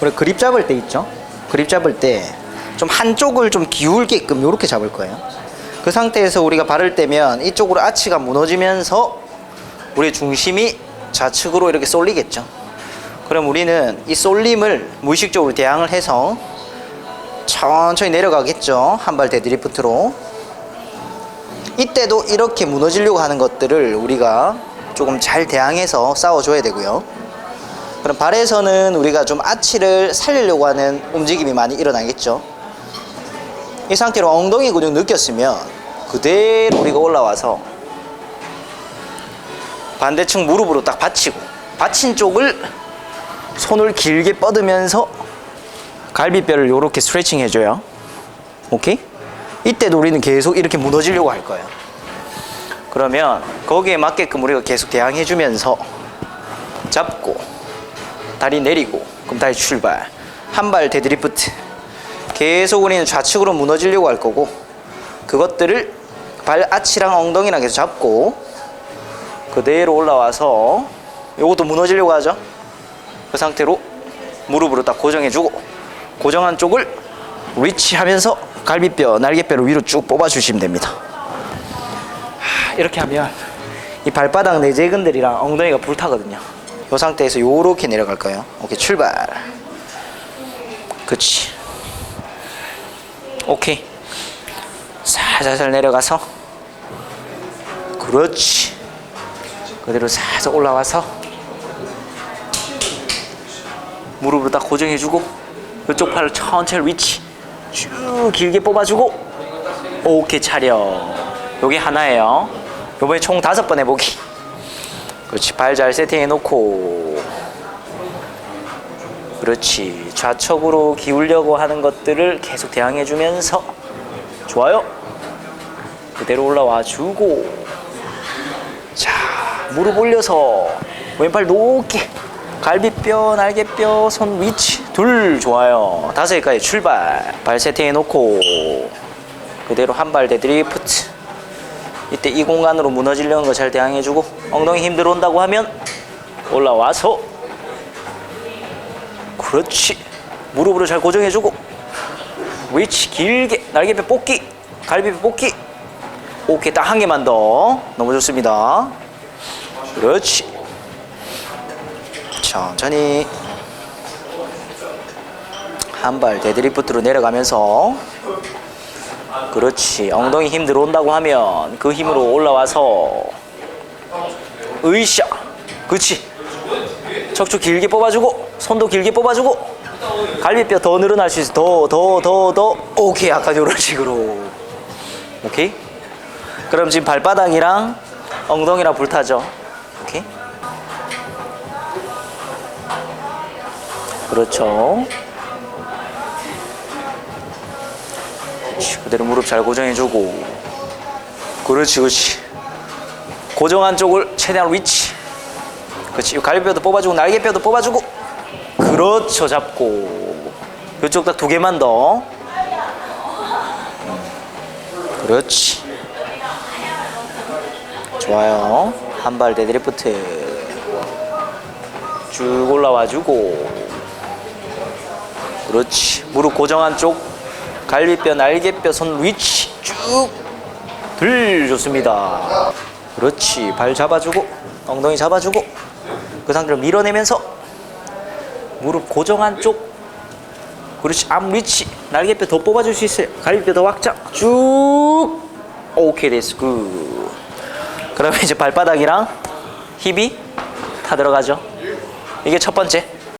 우리 그립 잡을 때 있죠? 그립 잡을 때 좀 한쪽을 좀 기울게끔 이렇게 잡을 거예요. 그 상태에서 우리가 발을 떼면 이쪽으로 아치가 무너지면서 우리의 중심이 좌측으로 이렇게 쏠리겠죠. 그럼 우리는 이 쏠림을 무의식적으로 대항을 해서 천천히 내려가겠죠. 한 발 데드리프트로. 이때도 이렇게 무너지려고 하는 것들을 우리가 조금 잘 대항해서 싸워줘야 되고요. 그럼 발에서는 우리가 좀 아치를 살리려고 하는 움직임이 많이 일어나겠죠. 이 상태로 엉덩이 근육 느꼈으면 그대로 우리가 올라와서 반대측 무릎으로 딱 받치고 받친 쪽을 손을 길게 뻗으면서 갈비뼈를 이렇게 스트레칭 해줘요. 오케이? 이때도 우리는 계속 이렇게 무너지려고 할 거예요. 그러면 거기에 맞게끔 우리가 계속 대항해주면서 잡고 다리 내리고 그럼 다시 출발. 한 발 데드리프트. 계속 우리는 좌측으로 무너지려고 할 거고 그것들을 발 아치랑 엉덩이랑 계속 잡고 그대로 올라와서 요것도 무너지려고 하죠. 그 상태로 무릎으로 딱 고정해주고 고정한 쪽을 위치하면서 갈비뼈 날개뼈를 위로 쭉 뽑아주시면 됩니다. 하, 이렇게 하면 이 발바닥 내재근들이랑 엉덩이가 불타거든요 이 상태에서 요렇게 내려갈 거예요. 오케이 출발. 그치. 오케이. 살살살 내려가서. 그렇지. 그대로 살살 올라와서. 무릎으로 딱 고정해주고 이쪽 팔을 천천히 위치 쭉 길게 뽑아주고. 오케이 차려 요게 하나예요. 요번에 총 다섯 번 해보기 그렇지 발 잘 세팅해 놓고. 그렇지 좌측으로 기울려고 하는 것들을 계속 대항해 주면서. 좋아요. 그대로 올라와 주고. 자 무릎 올려서 왼팔 높게. 갈비뼈 날개뼈 손 위치. 둘 좋아요. 다섯까지 출발. 발 세팅해 놓고. 그대로 한발 데드리프트 이때 이 공간으로 무너지려는 거 잘 대항해 주고 엉덩이 힘 들어온다고 하면 올라와서 그렇지. 무릎으로 잘 고정해주고 위치 길게 날개뼈 뽑기 갈비뼈 뽑기. 오케이 딱 한 개만 더. 너무 좋습니다. 그렇지. 천천히. 한 발 데드리프트로 내려가면서 그렇지. 엉덩이 힘 들어온다고 하면 그 힘으로 올라와서 으이샤. 그렇지. 척추 길게 뽑아주고 손도 길게 뽑아주고 갈비뼈 더 늘어날 수 있어. 더 더 더 더. 오케이. 아까 이런 식으로. 오케이? 그럼 지금 발바닥이랑 엉덩이랑 불타죠. 오케이? 그렇죠 그대로 무릎 잘 고정해주고 그렇지 그렇지 고정한 쪽을 최대한 위치 그렇지. 이 갈비뼈도 뽑아주고 날개뼈도 뽑아주고. 그렇죠. 잡고. 이쪽 다 두 개만 더. 그렇지. 좋아요. 한 발 데드리프트. 쭉 올라와주고. 그렇지. 무릎 고정한 쪽. 갈비뼈, 날개뼈, 손 위치 쭉. 들 좋습니다. 그렇지. 발 잡아주고. 엉덩이 잡아주고. 그 상태로 밀어내면서 무릎 고정 한 쪽 그렇지 앞 위치 날개뼈 더 뽑아줄 수 있어요 갈비뼈 더 확장 쭉 오케이 됐어 굿 그러면 이제 발바닥이랑 힙이 다 들어가죠 이게 첫 번째